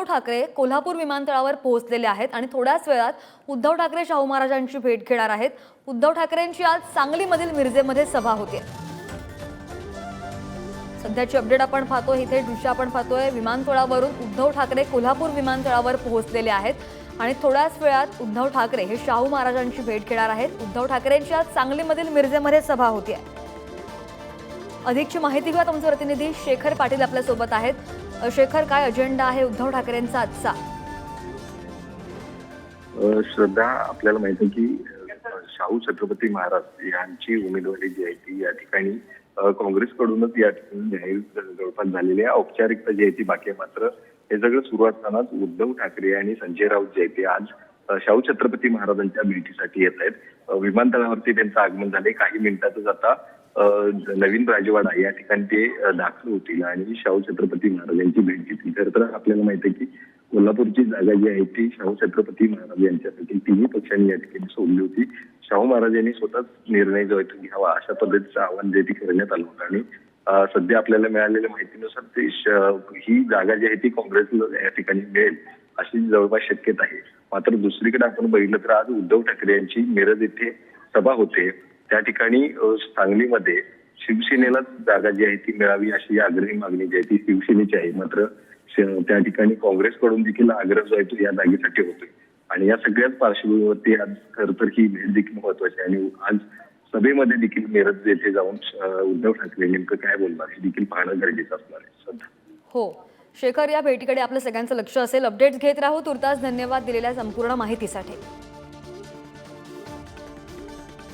उद्धव ठाकरे कोल्हापूर विमानतळावर पोहोचलेले आहेत आणि थोड्याच वेळात उद्धव ठाकरे शाहू महाराजांची भेट घेणार आहेत. उद्धव ठाकरेंची आज सांगलीमधील मिरजेमध्ये सभा होते. सध्याची अपडेट आपण पाहतो इथे दृश्य आपण पाहतोय विमानतळावरून उद्धव ठाकरे कोल्हापूर विमानतळावर पोहोचलेले आहेत. आणि थोड्याच वेळात उद्धव ठाकरे हे शाहू महाराजांची भेट घेणार आहेत. उद्धव ठाकरेंची आज सांगलीमधील मिरजेमध्ये सभा होती. आहे अधिकची माहिती घेऊयात आमचे प्रतिनिधी शेखर पाटील आपल्यासोबत आहेत शेखर काय अजेंडा आहे उद्धव ठाकरेंचा आजचा? श्रद्धा आपल्याला माहिती आहे की शाहू छत्रपती महाराज यांची उमेदवारी जी आहे ती या ठिकाणी काँग्रेसकडूनच या ठिकाणी जाहीर जवळपास झालेली आहे. औपचारिकता जी आहे ती बाकी आहे मात्र हे सगळं सुरू असतानाच उद्धव ठाकरे आणि संजय राऊत जे आहे ते आज शाहू छत्रपती महाराजांच्या भेटीसाठी येत आहेत. विमानतळावरती त्यांचं आगमन झाले काही मिनिटातच आता नवीन राजवाडा या ठिकाणी ते दाखल होतील आणि शाहू छत्रपती महाराजांची भेट घेतील. खरं तर आपल्याला माहिती आहे की कोल्हापूरची जागा जी आहे ती शाहू छत्रपती महाराज यांच्यासाठी तिन्ही पक्षांनी या ठिकाणी सोडली होती. शाहू महाराज यांनी स्वतःच निर्णय जो आहे घ्यावा अशा पद्धतीचं आवाहन जे ते करण्यात आलं होतं. आणि सध्या आपल्याला मिळालेल्या माहितीनुसार ते श- ही जागा जी आहे ती काँग्रेसला या ठिकाणी मिळेल अशी जवळपास शक्यता आहे. मात्र दुसरीकडे आपण बघितलं तर आज उद्धव ठाकरे यांची मिरज येथे सभा होते. त्या ठिकाणी सांगलीमध्ये शिवसेनेला जागा जी आहे ती मिळावी अशी आग्रही मागणी जी आहे ती शिवसेनेची आहे. मात्र त्या ठिकाणी काँग्रेसकडून देखील आग्रह जो आहे तो या जागेसाठी होतोय. आणि या सगळ्याच पार्श्वभूमीवरती आज खरं तर ही भेट देखील महत्वाची आहे. आणि आज सभेमध्ये देखील मिरज येथे जाऊन उद्धव ठाकरे नेमकं काय बोलणार हे देखील पाहणं गरजेचं असणार आहे. सध्या. हो. शेखर या भेटीकडे आपलं सगळ्यांचं लक्ष असेल. अपडेट्स घेत राहू. तुर्तास धन्यवाद दिलेल्या संपूर्ण माहितीसाठी.